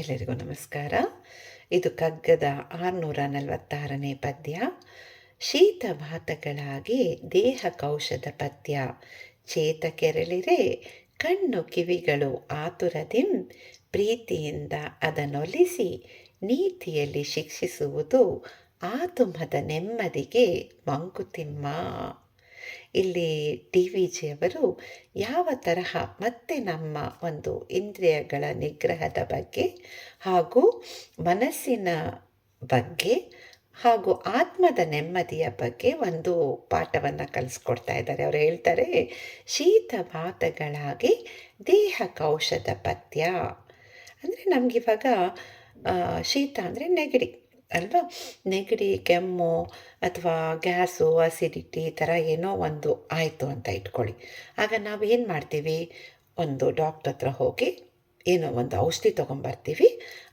ಎಲ್ಲರಿಗೂ ನಮಸ್ಕಾರ. ಇದು ಕಗ್ಗದ ಆರುನೂರ ನಲವತ್ತಾರನೇ ಪದ್ಯ ಶೀತವಾತಗಳಾಗಿ ದೇಹ ಕೌಶದ ಪದ್ಯ. ಚೇತ ಕೆರಳಿರೆ ಕಣ್ಣು ಕಿವಿಗಳು ಆತುರದಿಂ ಪ್ರೀತಿಯಿಂದ ಅದನ್ನೊಲಿಸಿ ನೀತಿಯಲ್ಲಿ ಶಿಕ್ಷಿಸುವುದು ಆತುಮದ ನೆಮ್ಮದಿಗೆ ಮಂಕುತಿಮ್ಮ. ಇಲ್ಲಿ ಟಿ ವಿ ಜಿಯವರು ಯಾವ ತರಹ ಮತ್ತೆ ನಮ್ಮ ಒಂದು ಇಂದ್ರಿಯಗಳ ನಿಗ್ರಹದ ಬಗ್ಗೆ ಹಾಗೂ ಮನಸ್ಸಿನ ಬಗ್ಗೆ ಹಾಗೂ ಆತ್ಮದ ನೆಮ್ಮದಿಯ ಬಗ್ಗೆ ಒಂದು ಪಾಠವನ್ನು ಕಲಿಸ್ಕೊಡ್ತಾ ಇದ್ದಾರೆ. ಅವರು ಹೇಳ್ತಾರೆ ಶೀತವಾತಗಳಾಗಿ ದೇಹ ಕೌಶದ ಪಥ್ಯ. ಅಂದರೆ ನಮಗಿವಾಗ ಶೀತ ಅಂದರೆ ನೆಗಡಿ. ಅಲ್ವಾ? ನೆಗಡಿ, ಕೆಮ್ಮು ಅಥವಾ ಗ್ಯಾಸು, ಅಸಿಡಿಟಿ ಈ ಥರ ಏನೋ ಒಂದು ಆಯಿತು ಅಂತ ಇಟ್ಕೊಳ್ಳಿ. ಆಗ ನಾವು ಏನು ಮಾಡ್ತೀವಿ? ಒಂದು ಡಾಕ್ಟ್ರ್ ಹತ್ರ ಹೋಗಿ ಏನೋ ಒಂದು ಔಷಧಿ ತೊಗೊಂಬರ್ತೀವಿ.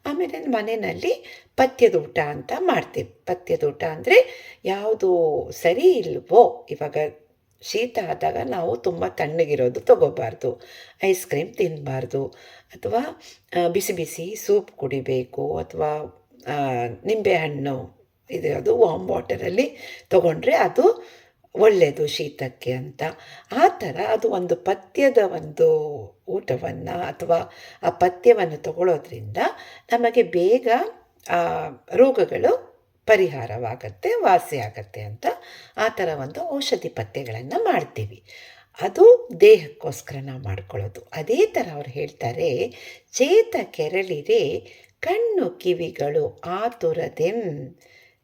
ಆಮೇಲೆ ಮನೆಯಲ್ಲಿ ಪಥ್ಯದ ಊಟ ಅಂತ ಮಾಡ್ತೀವಿ. ಪಥ್ಯದ ಊಟ ಅಂದರೆ ಯಾವುದು ಸರಿ ಇಲ್ವೋ, ಇವಾಗ ಶೀತ ಆದಾಗ ನಾವು ತುಂಬ ತಣ್ಣಗಿರೋದು ತಗೋಬಾರ್ದು. ಐಸ್ ಕ್ರೀಮ್ ತಿನ್ನಬಾರ್ದು ಅಥವಾ ಬಿಸಿ ಬಿಸಿ ಸೂಪ್ ಕುಡಿಬೇಕು ಅಥವಾ ನಿಂಬೆಹಣ್ಣು ಇದು ಅದು ವಾಮ್ ವಾಟರಲ್ಲಿ ತಗೊಂಡ್ರೆ ಅದು ಒಳ್ಳೆಯದು ಶೀತಕ್ಕೆ ಅಂತ. ಆ ಥರ ಅದು ಒಂದು ಪಥ್ಯದ ಒಂದು ಊಟವನ್ನು ಅಥವಾ ಆ ಪಥ್ಯವನ್ನು ತಗೊಳ್ಳೋದ್ರಿಂದ ನಮಗೆ ಬೇಗ ರೋಗಗಳು ಪರಿಹಾರವಾಗತ್ತೆ, ವಾಸಿ ಆಗತ್ತೆ ಅಂತ ಆ ಥರ ಒಂದು ಔಷಧಿ ಪಥ್ಯಗಳನ್ನು ಮಾಡ್ತೀವಿ. ಅದು ದೇಹಕ್ಕೋಸ್ಕರ ನಾವು ಮಾಡ್ಕೊಳ್ಳೋದು. ಅದೇ ಥರ ಅವ್ರು ಹೇಳ್ತಾರೆ, ಚೇತ ಕೆರಳಿರೆ ಕಣ್ಣು ಕಿವಿಗಳು ಆತುರದೆಂ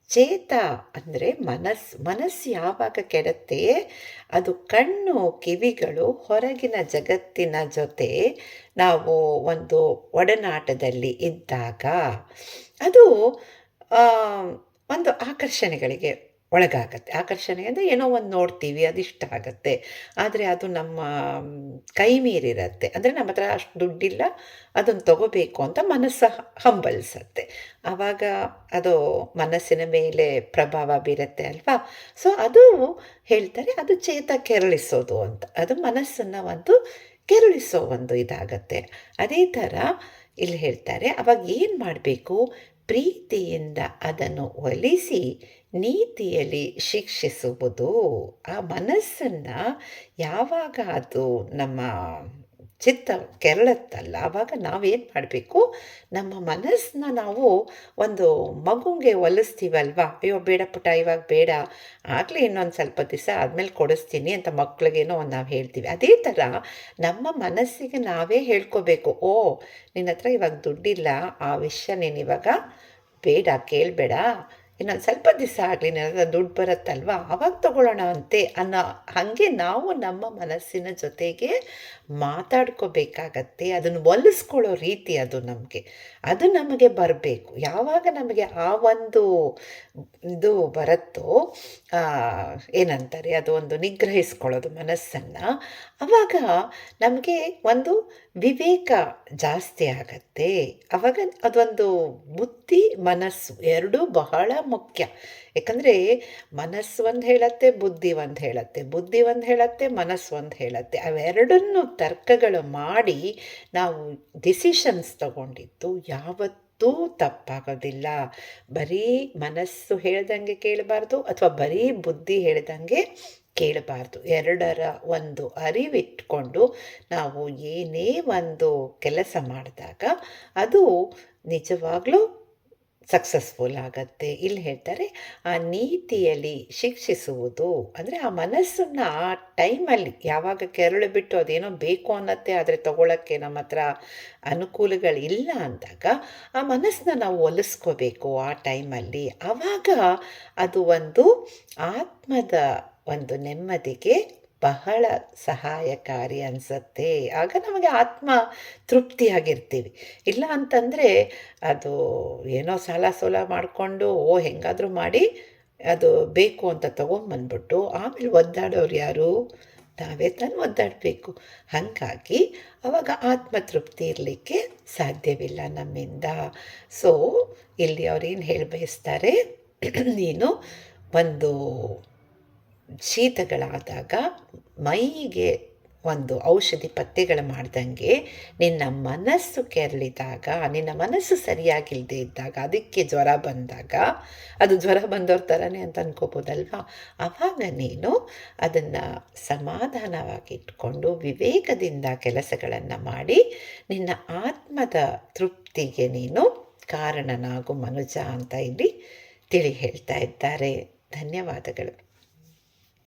ಚೇತ ಅಂದರೆ ಮನಸ್, ಮನಸ್ಸು ಯಾವಾಗ ಕೆಡತ್ತೆ ಅದು ಕಣ್ಣು ಕಿವಿಗಳು ಹೊರಗಿನ ಜಗತ್ತಿನ ಜೊತೆ ನಾವು ಒಂದು ಒಡನಾಟದಲ್ಲಿ ಇದ್ದಾಗ ಅದು ಒಂದು ಆಕರ್ಷಣೆಗಳಿಗೆ ಒಳಗಾಗತ್ತೆ. ಆಕರ್ಷಣೆ ಅಂದರೆ ಏನೋ ಒಂದು ನೋಡ್ತೀವಿ, ಅದು ಇಷ್ಟ ಆಗುತ್ತೆ. ಆದರೆ ಅದು ನಮ್ಮ ಕೈ ಮೀರಿರತ್ತೆ. ಅಂದರೆ ನಮ್ಮ ಹತ್ರ ಅಷ್ಟು ದುಡ್ಡಿಲ್ಲ ಅದನ್ನು ತಗೋಬೇಕು ಅಂತ ಮನಸ್ಸು ಹಂಬಲಿಸತ್ತೆ. ಆವಾಗ ಅದು ಮನಸ್ಸಿನ ಮೇಲೆ ಪ್ರಭಾವ ಬೀರುತ್ತೆ ಅಲ್ವಾ? ಸೊ ಅದು ಹೇಳ್ತಾರೆ, ಅದು ಚೇತ ಕೆರಳಿಸೋದು ಅಂತ. ಅದು ಮನಸ್ಸನ್ನು ಒಂದು ಕೆರಳಿಸೋ ಒಂದು ಇದಾಗತ್ತೆ. ಅದೇ ಥರ ಇಲ್ಲಿ ಹೇಳ್ತಾರೆ, ಅವಾಗ ಏನು ಮಾಡಬೇಕು? ಪ್ರೀತಿಯಿಂದ ಅದನ್ನು ಒಲಿಸಿ ನೀತಿಯಲ್ಲಿ ಶಿಕ್ಷಿಸುವುದು. ಆ ಮನಸ್ಸನ್ನು ಯಾವಾಗ ಅದು ನಮ್ಮ ಚಿತ್ತ ಕೆರಳತ್ತಲ್ಲ. ಆವಾಗ ನಾವೇನು ಮಾಡಬೇಕು? ನಮ್ಮ ಮನಸ್ಸನ್ನ ನಾವು ಒಂದು ಮಗುಗೆ ಒಲಿಸ್ತೀವಲ್ವ? ಅಯ್ಯೋ, ಬೇಡ ಪುಟ ಇವಾಗ ಬೇಡ. ಆಗಲಿ ಇನ್ನೊಂದು ಸ್ವಲ್ಪ ದಿವಸ ಆದಮೇಲೆ ಕೊಡಿಸ್ತೀನಿ ಅಂತ ಮಕ್ಕಳಿಗೇನೋ ಒಂದು ನಾವು ಹೇಳ್ತೀವಿ. ಅದೇ ಥರ ನಮ್ಮ ಮನಸ್ಸಿಗೆ ನಾವೇ ಹೇಳ್ಕೋಬೇಕು. ಓ ನಿನ್ನ ಹತ್ರ ಇವಾಗ ದುಡ್ಡಿಲ್ಲ. ಆ ವಿಷಯ ನೀನು ಇವಾಗ ಬೇಡ, ಕೇಳಬೇಡ. ಇನ್ನೊಂದು ಸ್ವಲ್ಪ ದಿವಸ ಆಗಲಿ ನನ್ನ ದುಡ್ಡು ಬರುತ್ತಲ್ವ? ಆವಾಗ ತಗೊಳ್ಳೋಣ ಅಂತೆ ಅನ್ನೋ ಹಾಗೆ ನಾವು ನಮ್ಮ ಮನಸ್ಸಿನ ಜೊತೆಗೆ ಮಾತಾಡ್ಕೋಬೇಕಾಗತ್ತೆ. ಅದನ್ನು ಒಲಿಸ್ಕೊಳ್ಳೋ ರೀತಿ ಅದು ನಮಗೆ. ಅದು ನಮಗೆ ಬರಬೇಕು. ಯಾವಾಗ ನಮಗೆ ಆ ಒಂದು ಇದು ಬರುತ್ತೋ ಏನಂತಾರೆ, ಅದು ಒಂದು ನಿಗ್ರಹಿಸ್ಕೊಳ್ಳೋದು ಮನಸ್ಸನ್ನು ಆವಾಗ ನಮಗೆ ಒಂದು ವಿವೇಕ ಜಾಸ್ತಿ ಆಗತ್ತೆ. ಆವಾಗ ಅದೊಂದು ಬುದ್ಧಿ, ಮನಸ್ಸು ಎರಡೂ ಬಹಳ ಮುಖ್ಯ. ಯಾಕಂದರೆ ಮನಸ್ಸು ಒಂದು ಹೇಳತ್ತೆ, ಬುದ್ಧಿ ಒಂದು ಹೇಳತ್ತೆ. ಬುದ್ಧಿ ಒಂದು ಹೇಳತ್ತೆ, ಮನಸ್ಸು ಒಂದು ಹೇಳತ್ತೆ. ಅವೆರಡನ್ನು ತರ್ಕಗಳು ಮಾಡಿ ನಾವು ಡಿಸಿಷನ್ಸ್ ತಗೊಂಡಿದ್ದು ಯಾವತ್ತೂ ತಪ್ಪಾಗೋದಿಲ್ಲ. ಬರೀ ಮನಸ್ಸು ಹೇಳ್ದಂಗೆ ಕೇಳಬಾರ್ದು ಅಥವಾ ಬರೀ ಬುದ್ಧಿ ಹೇಳ್ದಂಗೆ ಕೇಳಬಾರ್ದು. ಎರಡರ ಒಂದು ಅರಿವಿಟ್ಕೊಂಡು ನಾವು ಏನೇ ಒಂದು ಕೆಲಸ ಮಾಡಿದಾಗ ಅದು ನಿಜವಾಗ್ಲೂ ಸಕ್ಸಸ್ಫುಲ್ ಆಗತ್ತೆ. ಇಲ್ಲಿ ಹೇಳ್ತಾರೆ, ಆ ನೀತಿಯಲ್ಲಿ ಶಿಕ್ಷಿಸುವುದು, ಅಂದರೆ ಆ ಮನಸ್ಸನ್ನು ಆ ಟೈಮಲ್ಲಿ ಯಾವಾಗ ಕೆರಳು ಬಿಟ್ಟು ಅದೇನೋ ಬೇಕು ಅನ್ನತ್ತೆ, ಆದರೆ ತಗೊಳ್ಳೋಕ್ಕೆ ನಮ್ಮ ಹತ್ರ ಅನುಕೂಲಗಳಿಲ್ಲ ಅಂದಾಗ, ಆ ಮನಸ್ಸನ್ನ ನಾವು ಒಲಿಸ್ಕೋಬೇಕು ಆ ಟೈಮಲ್ಲಿ. ಆವಾಗ ಅದು ಒಂದು ಆತ್ಮದ ಒಂದು ನೆಮ್ಮದಿಗೆ ಬಹಳ ಸಹಾಯಕಾರಿ ಅನಿಸುತ್ತೆ. ಆಗ ನಮಗೆ ಆತ್ಮ ತೃಪ್ತಿಯಾಗಿರ್ತೀವಿ ಇಲ್ಲ ಅಂತಂದರೆ ಅದು ಏನೋ ಸಾಲ ಸೋಲ ಮಾಡಿಕೊಂಡು, ಓ, ಹೆಂಗಾದರೂ ಮಾಡಿ ಅದು ಬೇಕು ಅಂತ ತೊಗೊಂಬಂದ್ಬಿಟ್ಟು ಆಮೇಲೆ ಒದ್ದಾಡೋರು ಯಾರು? ತಾವೇ ತಾನು ಒದ್ದಾಡಬೇಕು. ಹಾಗಾಗಿ ಅವಾಗ ಆತ್ಮ ತೃಪ್ತಿ ಇರಲಿಕ್ಕೆ ಸಾಧ್ಯವಿಲ್ಲ ನಮ್ಮಿಂದ. ಸೊ ಇಲ್ಲಿ ಅವ್ರೇನು ಹೇಳಿ ಬಯಸ್ತಾರೆ? ನೀನು ಒಂದು ಶೀತಗಳಾದಾಗ ಮೈಗೆ ಒಂದು ಔಷಧಿ ಪತ್ತೆಗಳು ಮಾಡ್ದಂಗೆ ನಿನ್ನ ಮನಸ್ಸು ಕೆರಳಿದಾಗ, ನಿನ್ನ ಮನಸ್ಸು ಸರಿಯಾಗಿಲ್ಲದೆ ಇದ್ದಾಗ, ಅದಕ್ಕೆ ಜ್ವರ ಬಂದಾಗ, ಅದು ಜ್ವರ ಬಂದವ್ರ ಥರನೇ ಅಂತ ಅನ್ಕೋಬೋದಲ್ವಾ? ಆವಾಗ ನೀನು ಅದನ್ನು ಸಮಾಧಾನವಾಗಿ ಇಟ್ಕೊಂಡು ವಿವೇಕದಿಂದ ಕೆಲಸಗಳನ್ನು ಮಾಡಿ ನಿನ್ನ ಆತ್ಮದ ತೃಪ್ತಿಗೆ ನೀನು ಕಾರಣನಾಗು ಮನುಜ ಅಂತ ಇಲ್ಲಿ ತಿಳಿ ಹೇಳ್ತಾ ಇದ್ದಾರೆ. ಧನ್ಯವಾದಗಳು.